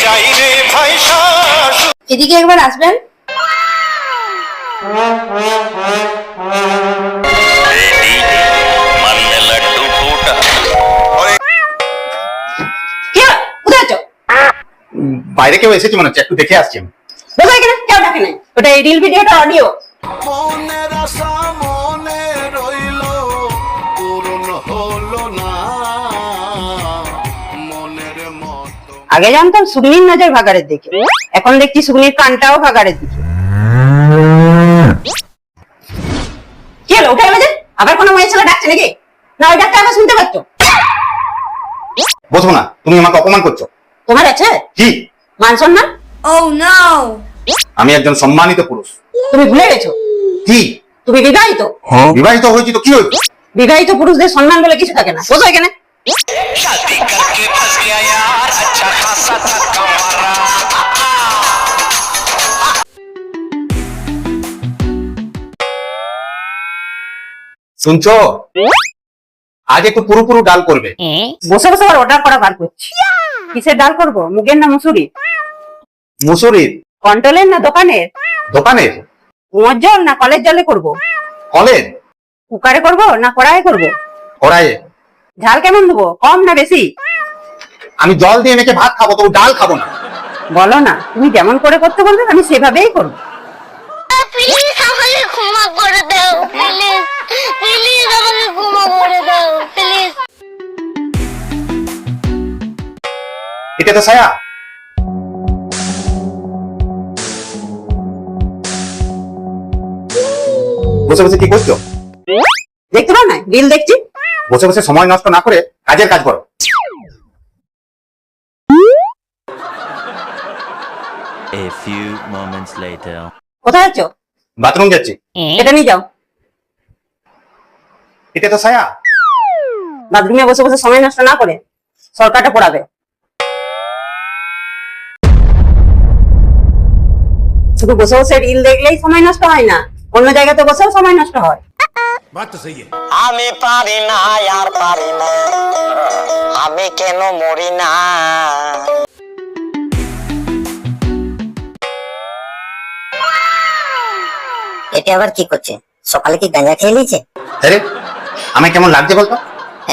চাই রে ভাই এদিকে একবার আসবেন। বাইরে কেউ এসেছে মনে হচ্ছে একটু দেখে আসছি আমি। বসো এখানে কেউ ডাকে নাই ওটা এই রিল ভিডিওটা অডিও আগে জানতাম সুগনির নজর ভাগাড়ের দিকে। এখন দেখছি সুগনির কানটাও ভাগাড়ের দিকে। কি হলো উঠে গেলে আবার কোনো মেয়ে ছেলে ডাকছে নাকি? না ওই ডাকটা আবার শুনতে পাচ্ছ? বসবো না তুমি আমাকে অপমান করছ। তোমার আছে? কি? মান সম্মান? Oh no! আমি একজন সম্মানিত পুরুষ। তুমি ভুলে গেছো? কি? তুমি বিবাহিত? বিবাহিত হয়েছি তো কি হয়েছে? বিবাহিত পুরুষদের সম্মান বলে কিছু থাকে না। বসো এখানে। শুনছো? আজ একটু পুরো পুরো ডাল করবে। বসে বসে আবার অর্ডার করা বার করছি কিসের ডাল করব? মুগের না মুসুরি মুসুরির। কন্ট্রোলের না দোকানের? দোকানের। কুয়োর জল না কলের জলে করব? কলের? কুকারে করব না কড়াইয়ে করব? কড়াইয়ে। ঝাল কেমন দেবো? কম না বেশি? আমি জল দিয়ে মেখে ভাত খাব তো ডাল খাব না। বলো না তুমি যেমন করে করতে বলবে আমি সেভাবেই করব। এটা তো ছায়া? বসে বসে কি করছ? দেখতে পাও না? বিল দেখছি। বসে বসে সময় নষ্ট না করে কাজের কাজ করো। A few moments later. কোথায় আছো বাথরুম যাচ্ছি। এটা নিয়ে যাও। এটা তো ছায়া। বাথরুমে বসে বসে সময় নষ্ট না করে সরকারটা পড়াবে। শুধু বসে বসে রিল দেখলেই সময় নষ্ট হয় না। অন্য জায়গাতে বসেও সময় নষ্ট হয়। আমি পারি না আর পারি না। আমি কেন মরি না? এটা আবার কি করছে? সকালে কি গাঁজা খেয়ে নিয়েছে? আরে আমি কেমন লাগছে বলতো?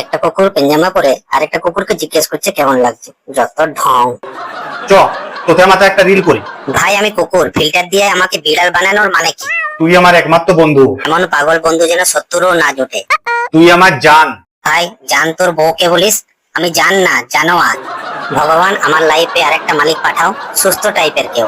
একটা কুকুর পেঞ্জামা পরে আরেকটা কুকুরকে জিজ্ঞেস করছে কেমন লাগছে। যত ঢং। চ। তোদের মাথায় একটা রিল করি। ভাই আমি কুকুর। ফিল্টার দিয়ে আমাকে বিড়াল বানানোর মানে কি? তুই আমার একমাত্র বন্ধু। এমন পাগল বন্ধু যেন সত্তরও না জোটে। তুই আমার জান। ভাই জান তোর বউকে বলিস? আমি জান না জানো আর ভগবান আমার লাইফে আরেকটা মালিক পাঠাও সুস্থ টাইপের কেউ।